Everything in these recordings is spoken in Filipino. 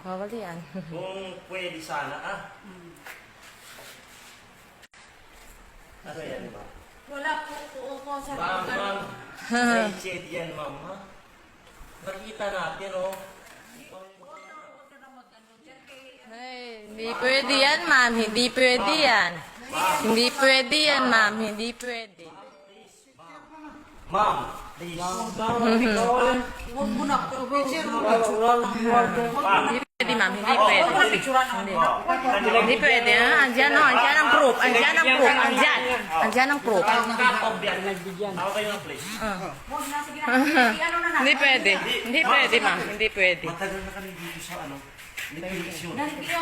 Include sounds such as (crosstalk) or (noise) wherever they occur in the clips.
Bawal yan. (laughs) Kung pwede sana, ah. Ano yan, ba? Wala po po po sa Ma'am, ma'am. May (laughs) shade yan, ma'am, ha? Nakita natin, oh. Ay, hindi pwede yan, ma'am. Hindi pwede yan. Hindi pwede yan, ma'am. Hindi pwede. Ma'am, please. Huwag mo na. Picture mo. Hindi ma'am. Hindi pwede. Hindi. Hindi pwede, ha? Andyan, no? Andyan ang proof. Andyan ang proof. Andyan. Andyan ang proof. Ako kayo ng place. Hindi pwede. Hindi pwede, ma'am. Hindi pwede. Matagal na kami dito sa ano. Nag-eleksyon. Ganito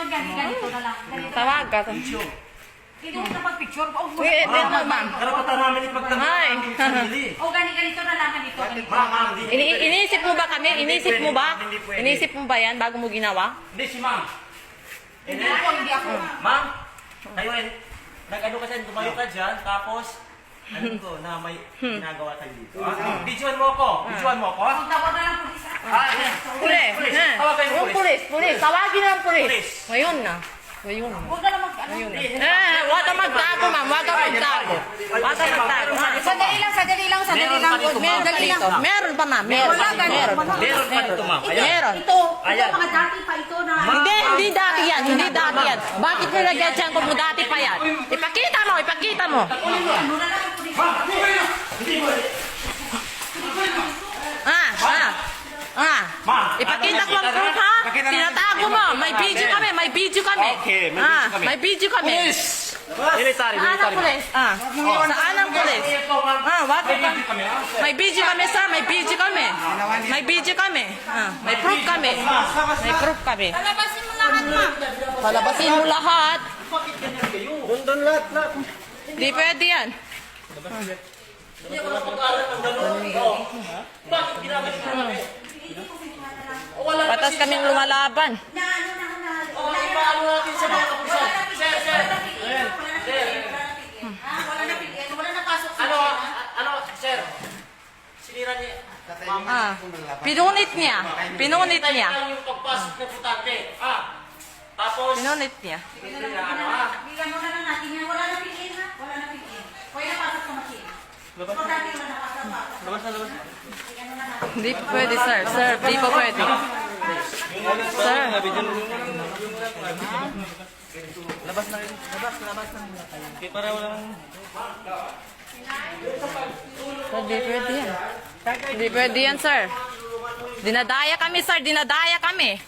Hindi mo na pag-picture. Oh, Wait, wait, mo, ma'am. Karapatan namin ipagtanggol Ay. ang sarili. (laughs) oh, ganito, ganito na lang. Ganito, ganito. Ma'am, ma'am, hindi. Ini iniisip mo ba kami? Iniisip mo ba? Iniisip mo ba yan bago mo ginawa? Hindi si ma'am. Hindi ako, hindi ako. Ma'am, kayo eh, nag-ano kasi, tumayo ka dyan, tapos, ano ko, na may ginagawa tayo dito. Ah, Videoan mo ako, videoan mo ako. ah. Tawag na lang po isa. Ah, yes. Pulis. Pulis. ha? Tawagan yung Yung pulis. pulis, pulis. Tawagin na ang pulis. Pulis. Ngayon na. Ngayon na. Huwag ka na Eh, huwag ka magtago, ma'am. Huwag ka magtago. Huwag ka magtago. Sandali lang, sandali lang, sandali Meron lang. pa dito, ma'am. Meron pa dito. Meron pa, ma'am. Meron. Ganun. Meron. Meron pa dito, ma'am. Meron. Ito, ito Ayan. mga dati pa ito na... Hindi, hindi dati yan. Hindi dati yan. Bakit nilagyan siya kung dati pa yan? Ipakita mo, ipakita mo. Ah, ah. Ah. Ma'am, Ipakita ko ang proof ha. Nakita na Tinatago natin. mo. May video kami, may video kami. Okay, may Ah, video kami. May video kami. Military, Saan ang pulis? Ah. Saan ang pulis? Ah, wag ka. May video kami, sir. May video kami. May video kami. Ah, may proof kami. May proof kami. Palabasin mo lahat, ma'am. Palabasin mo lahat. Doon, doon, lahat, lahat. Di pwede yan. Hindi ako napag-aaral ng gano'n. Oh. Bakit ginagalit mo kami? O wala Patas kaming lumalaban. Na na na. Oh, ipaano natin sa mga kapusan. Sir, sir. Ayan, sir. Ah, wala na pigil. Wala na pasok sa Ano, ano, sir? Sinira niya. Ah. Pinunit niya. Pinunit niya. yung pagpasok ng butante. Ah. Tapos, Pinunit niya. ano ah. Bigyan mo na lang natin yan. Wala na pigil, ha? Wala na pigil. Pwede na pasok sa machine. Labas na. dati wala na pasok. Labas na, labas. Na. Hindi pwede, sir. Sir, di pa pwede. Sir. Okay, pareho lang. Hindi pwede yan. Hindi pwede yan, sir. Dinadaya kami, sir. Dinadaya kami.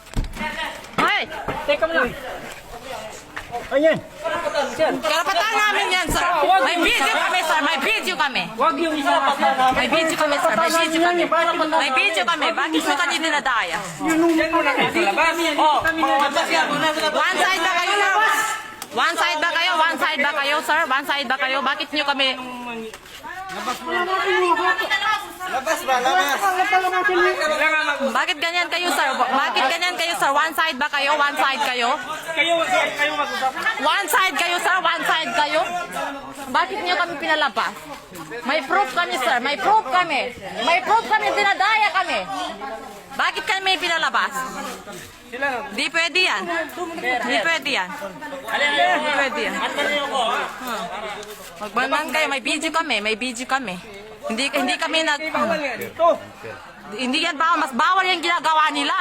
Hoy! Teka mo lang. Ayan. Karapatan namin yan, sir. May video kami, sir. Kami. Wag yung isa May video kami, sir. May video kami. May video kami. Bakit mo kami dinadaya? Yan mo na kayo sa labas. Oh, yan. One side ba kayo? One side ba kayo? One side ba kayo, sir? One side ba kayo? Bakit nyo kami... Labas ba? Labas. Bakit ganyan kayo, sir? Bakit ganyan kayo, sir? One side ba kayo? One side kayo? kayo kayo mag-usap. One side kayo, sir? One side kayo? Bakit niyo kami pinalabas? May proof kami, sir. May proof kami. May proof kami. Dinadaya kami. Bakit kami pinalabas? Di pwede yan. Di pwede yan. Di pwede yan. Ha? Magbandan kayo. May video kami. May video kami. Hindi hindi kami nag... Dito. Hindi yan bawal. Mas bawal yung ginagawa nila.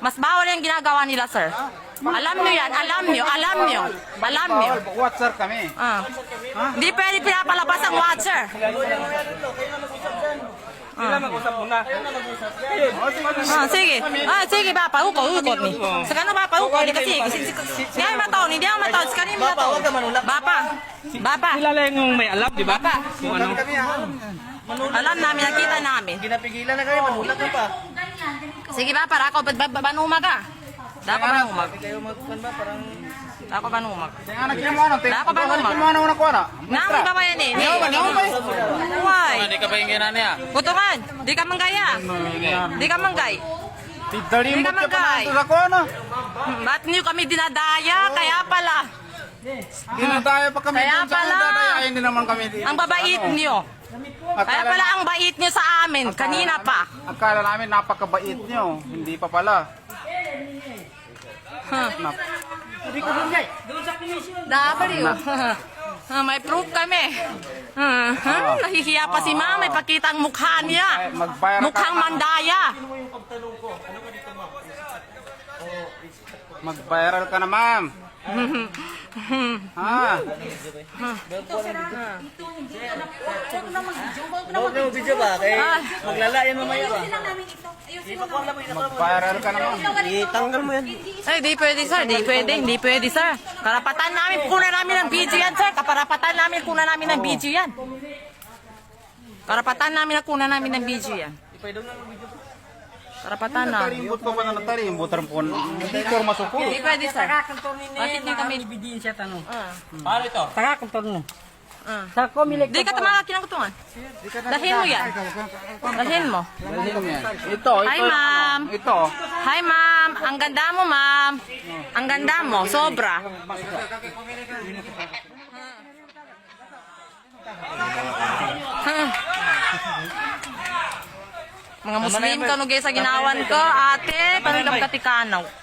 Mas bawal yung ginagawa nila, sir. Alam nyo yan. Alam nyo. Alam nyo. Alam nyo. Watcher kami. Ah. Hindi pwede pinapalabas ang watcher. Sila mag-usap muna. Ah, sige. Ah, sige ba, paukot, ukot ni. Sa kanila ba, paukot ni kasi. Hindi ay mataw, hindi ay mataw. Sa kanila mataw. Bapa. Bapa. Kilala yung may alam, di ba? Kung ano. Alam namin, nakita namin. Ginapigilan na kayo, manulat na pa. Sige ba, para ako, ba- ba- banumag ka. Dako banumag. Kayo magkuhan ba, parang... Dako anak mo ano? Dako banumag. Ano una ko na? Nami ba ba yan eh? Why? Hindi ka ba yung ginana niya? Kutungan, di ka manggaya. Di ka manggay. Hindi mo ka pa ko ano? Ba't niyo kami dinadaya? Kaya pala. Dinadaya pa kami. Kaya pala. dadaya. Ay, hindi naman kami. Ang babait niyo. Kaya pala ang bait niyo sa amin. Kanina pa. akala namin napakabait nyo. Hindi pa pala. Doon sa commission. W. Ah, may proof kami. Ah, ah, nahihiya pa si ma'am. May pakita ang mukha niya. Mag-viral ka Mukhang mandaya. Sino mo yung pagtanong dito, ma'am? Oh, Mag-viral ka na, ma'am. ha? Huwag na video ba? Maglala yan mamaya ba? Namin ito. Ayusin lang namin. Mag-viral na, mo yan. ay, di pwede, sir. Di pwede, hindi pwede, sir. Karapatan namin, kuna namin ng video yan, sir. Kaparapatan namin, kuna namin ng video yan. Karapatan namin na kuna namin ng video yan. Karapatan na. Tarimbot pa na natarimbot rin po. Hindi ko masukol. Hindi pwede, sir. Kantor ni Bakit di kami... Ibigin siya tanong. Ah, Paano ito? Taka kantor mo. ah. Sa comilik. Di ka tamaga kinakutungan. Dalhin mo yan. Dalhin mo. Ito, Hi, ito. ma'am. Ito. Hi, ma'am. Ang ganda mo, ma'am. Ang ganda mo. Sobra. Hmm. Mga Muslim ka no sa ginawan ko, ate, panulam katikanaw.